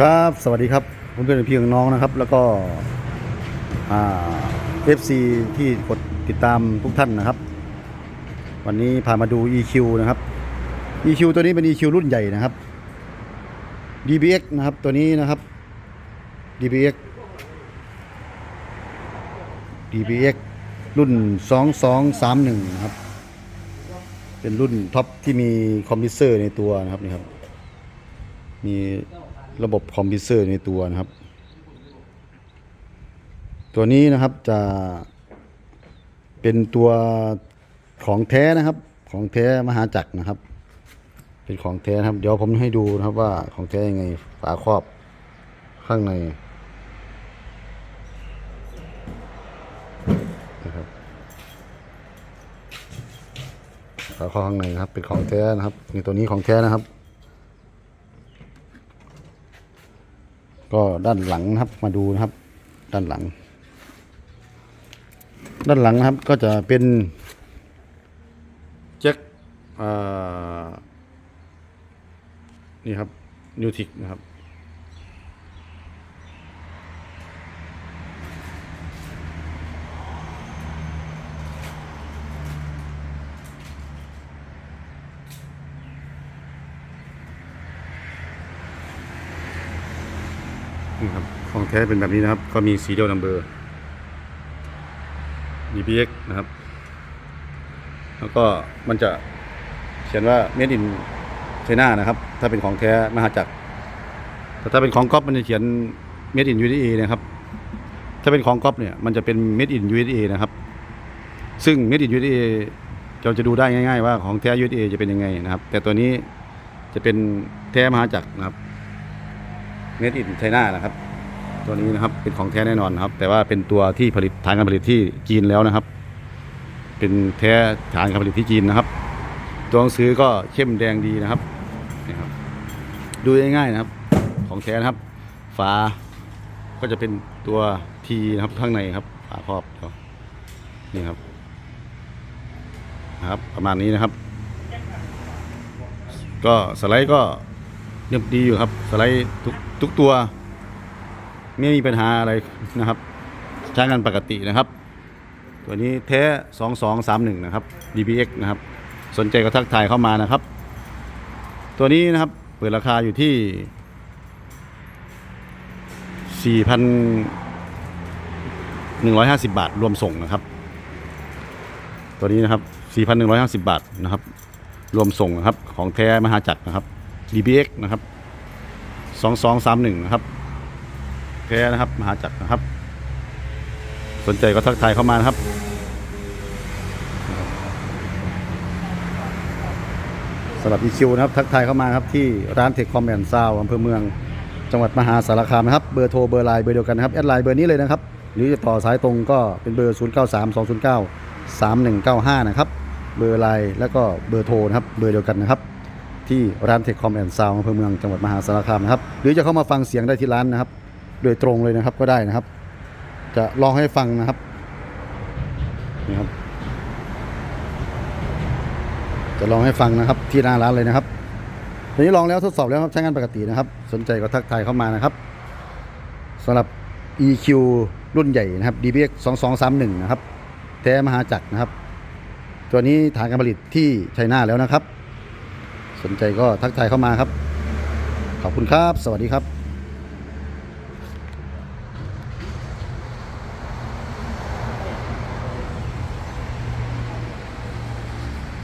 ครับสวัสดีครับผมเป็นพี่ของน้องนะครับ แล้วก็เอฟซีที่กดติดตามทุกท่านนะครับ วันนี้พามาดู EQ นะครับ EQ ตัวนี้เป็น EQ รุ่นใหญ่นะครับ DBX นะครับตัวนี้นะครับ DBX DBX รุ่น 2231นะครับ เป็นรุ่นท็อปที่มีคอมพิวเซอร์ในตัวนะครับนี่ครับ มี ระบบคอมพิวเซอร์ในตัวนะครับ ตัวนี้นะครับจะเป็นตัวของแท้นะครับ ของแท้มหาจักรนะครับ เป็นของแท้นะครับ เดี๋ยวผมให้ดูนะครับว่าของแท้ยังไงฝาครอบข้างในนะครับฝาครอบข้างในนะครับ เป็นของแท้นะครับนี่ตัวนี้ของแท้นะครับ ก็ด้านหลังนะครับมาดูนะครับ ด้านหลัง ด้านหลังนะครับก็จะเป็นแจ็คนี่ครับนิวทิกนะครับ นี่ครับของแท้เป็นแบบนี้นะครับ ก็มีสีเดียวนัมเบอร์ DPX นะครับ แล้วก็มันจะเขียนว่า Made in China นะครับ ถ้าเป็นของแท้มหาจักรแต่ถ้าเป็นของก๊อปมันจะเขียน Made in USA นะครับ ถ้าเป็นของก๊อปเนี่ยมันจะเป็น Made in USA นะครับ ซึ่ง Made in USA เราจะดูได้ง่าย ๆ ว่าของแท้ USA จะเป็นยังไงนะครับ แต่ตัวนี้จะเป็นแท้มหาจักรนะครับ Made in China นะครับ ตัวนี้นะครับเป็นของแท้แน่นอนครับ แต่ว่าเป็นตัวที่ผลิตฐานการผลิตที่จีนแล้วนะครับ เป็นแท้ฐานการผลิตที่จีนนะครับ ตัวหนังสือก็เข้มแดงดีนะครับนี่ครับ ดูง่ายๆนะครับ ของแท้นะครับ ฝาก็จะเป็นตัวทีนะครับข้างในครับฝาครอบนี่ครับนะครับ ประมาณนี้นะครับ ก็สไลด์ก็ ยังดีอยู่ครับ สไลด์ทุกทุกตัว ไม่มีปัญหาอะไรนะครับ ใช้งานปกตินะครับ ตัวนี้แท้2231นะครับ DBX นะครับ สนใจก็ทักทายเข้ามานะครับ ตัวนี้นะครับเปิดราคาอยู่ที่ 4,150 บาท รวมส่งนะครับ ตัวนี้นะครับ 4,150 บาทนะครับ รวมส่งนะครับ ของแท้มหาจักรนะครับ DBX นะครับ 2231 นะครับแพ้นะครับ มหาจักรนะครับ สนใจก็ทักทายเข้ามานะครับ สำหรับ EQ นะครับ ทักทายเข้ามาครับที่ร้านเทคคอมแอนด์ซาวอำเภอเมือง จังหวัดมหาสารคามนะครับ เบอร์โทรเบอร์ไลน์เบอร์เดียวกันนะครับ แอดไลน์เบอร์นี้เลยนะครับ หรือจะต่อสายตรงก็เป็นเบอร์ 0 9 3 2 0 9 3 1 9 5 นะครับ เบอร์ไลน์แล้วก็เบอร์โทรนะครับ เบอร์เดียวกันนะครับ ที่ร้านเทคคอมแอนด์ซาวอำเภอเมืองจังหวัดมหาสารคามนะครับ หรือจะเข้ามาฟังเสียงได้ที่ร้านนะครับ โดยตรงเลยนะครับก็ได้นะครับ จะลองให้ฟังนะครับนี่ครับ จะลองให้ฟังนะครับที่หน้าร้านเลยนะครับตอนนี้ลองแล้วทดสอบแล้วครับใช้งานปกตินะครับ สนใจก็ทักทายเข้ามานะครับสำหรับ EQ รุ่นใหญ่นะครับ DBX 2231 นะครับ แท้มหาจักรนะครับ ตัวนี้ฐานการผลิตที่ไชน่าแล้วนะครับ สนใจก็ทักทายเข้ามาครับ ขอบคุณครับ สวัสดีครับ